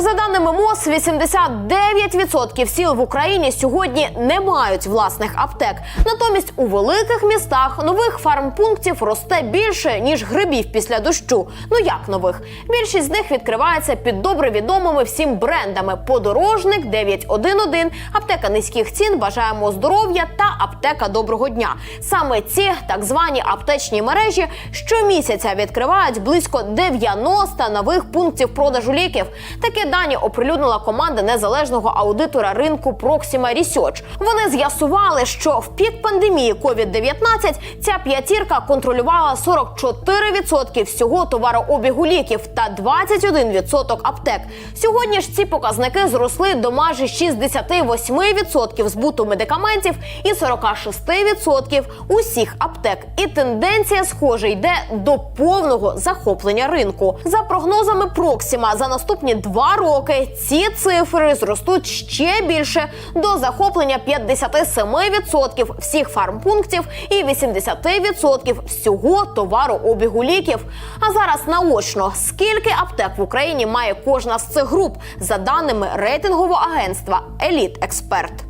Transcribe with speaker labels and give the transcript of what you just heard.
Speaker 1: За даними МОЗ, 89% сіл в Україні сьогодні не мають власних аптек. Натомість у великих містах нових фармпунктів росте більше ніж грибів після дощу. Ну як нових? Більшість з них відкривається під добре відомими всім брендами: подорожник, 911, аптека низьких цін, бажаємо здоров'я та аптека доброго дня. Саме ці так звані аптечні мережі щомісяця відкривають близько 90 нових пунктів продажу ліків. Такі дані оприлюднила команда незалежного аудитора ринку Proxima Research. Вони з'ясували, що в пік пандемії COVID-19 ця п'ятірка контролювала 44% всього товарообігу ліків та 21% аптек. Сьогодні ж ці показники зросли до майже 68% збуту медикаментів і 46% усіх аптек. І тенденція, схоже, йде до повного захоплення ринку. За прогнозами Проксіма, за наступні два роки ці цифри зростуть ще більше до захоплення 57% всіх фармпунктів і 80% всього товарообігу ліків. А зараз наочно скільки аптек в Україні має кожна з цих груп за даними рейтингового агентства Еліт Експерт.